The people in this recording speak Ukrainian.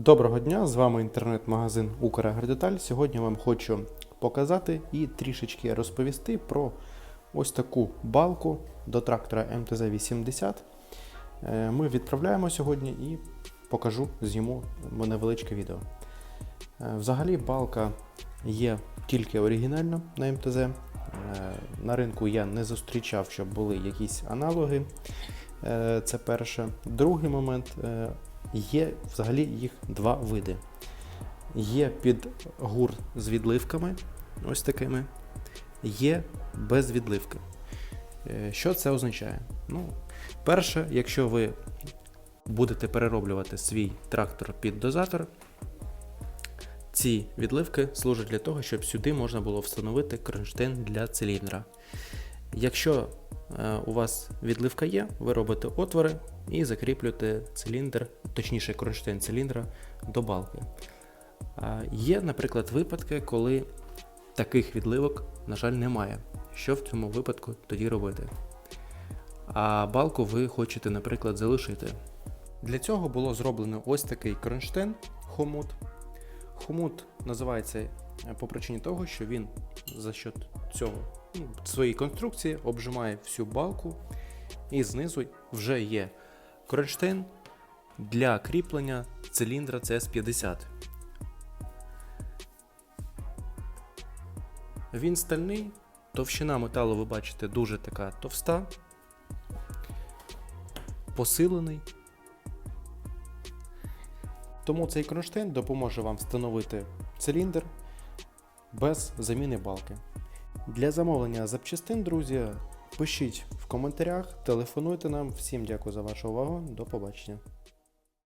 Доброго дня! З вами інтернет-магазин Украгродеталь. Сьогодні вам хочу показати і трішечки розповісти про ось таку балку до трактора МТЗ-80. Е, Ми відправляємо сьогодні і покажу, зніму невеличке відео. Е, Взагалі балка є тільки оригінальна на МТЗ. Е, На ринку я не зустрічав, щоб були якісь аналоги. Це перше. Другий момент. Є взагалі їх два види. Є під гур з відливками, ось такими, є без відливки. Е, Що це означає? Ну, перше, якщо ви будете перероблювати свій трактор під дозатор, ці відливки служать для того, щоб сюди можна було встановити кронштейн для циліндра. Якщо у вас відливка є, ви робите отвори і закріплюєте циліндр, точніше кронштейн циліндра до балки. Є, наприклад, випадки, коли таких відливок, на жаль, немає. Що в цьому випадку тоді робити? А балку ви хочете, наприклад, залишити. Для цього було зроблено ось такий кронштейн хомут. Хомут називається е, по причині того, що він за счет цього ну, своєї конструкції обжимає всю балку, і знизу вже є кронштейн для кріплення циліндра CS50. Він стальний, товщина металу, ви бачите, дуже така товста, посилений. Тому цей кронштейн допоможе вам встановити циліндр без заміни балки. Для замовлення запчастин, друзі, пишіть в коментарях, телефонуйте нам. Всім дякую за вашу увагу. До побачення.